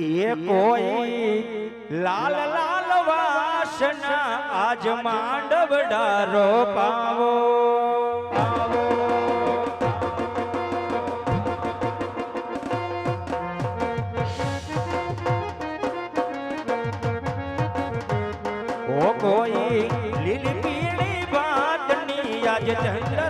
એ કોઈ લાલ લાલ વાસના આજ માંડવડારો પાવો. કોઈ લીલી પીળી વાતની આજ ચંદ્ર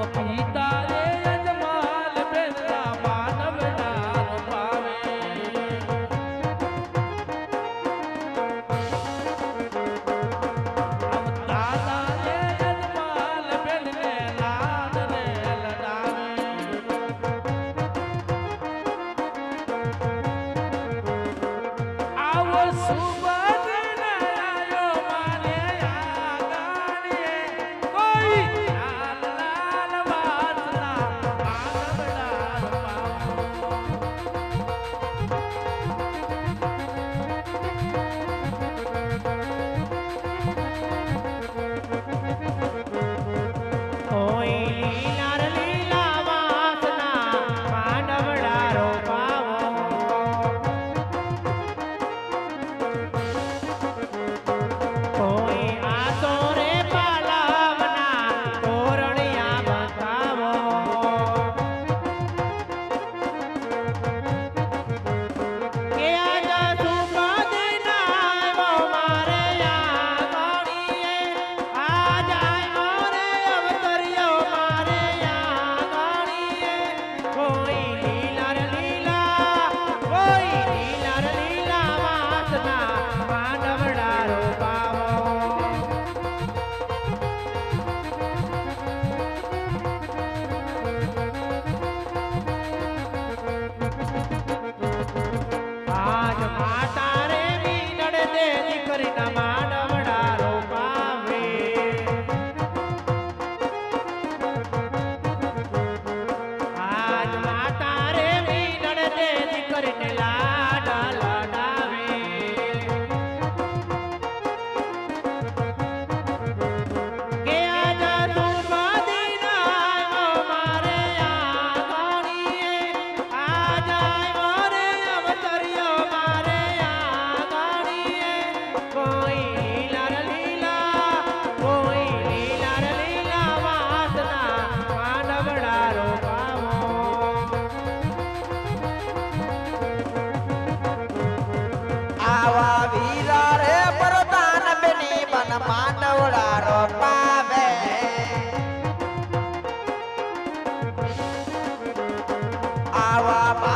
up বাবা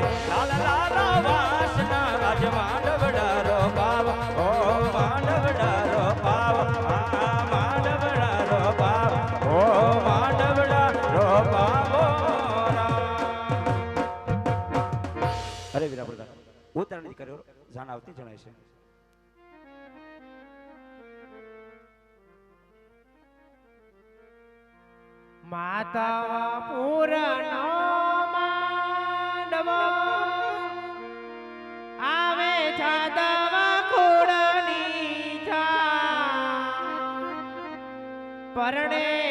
કર્યા પ્રધાન. ઉતારણ કર્યો. જાણ જણાય છે. માતા પૂરનો આવે છાદવા ખોડાની છા પરણે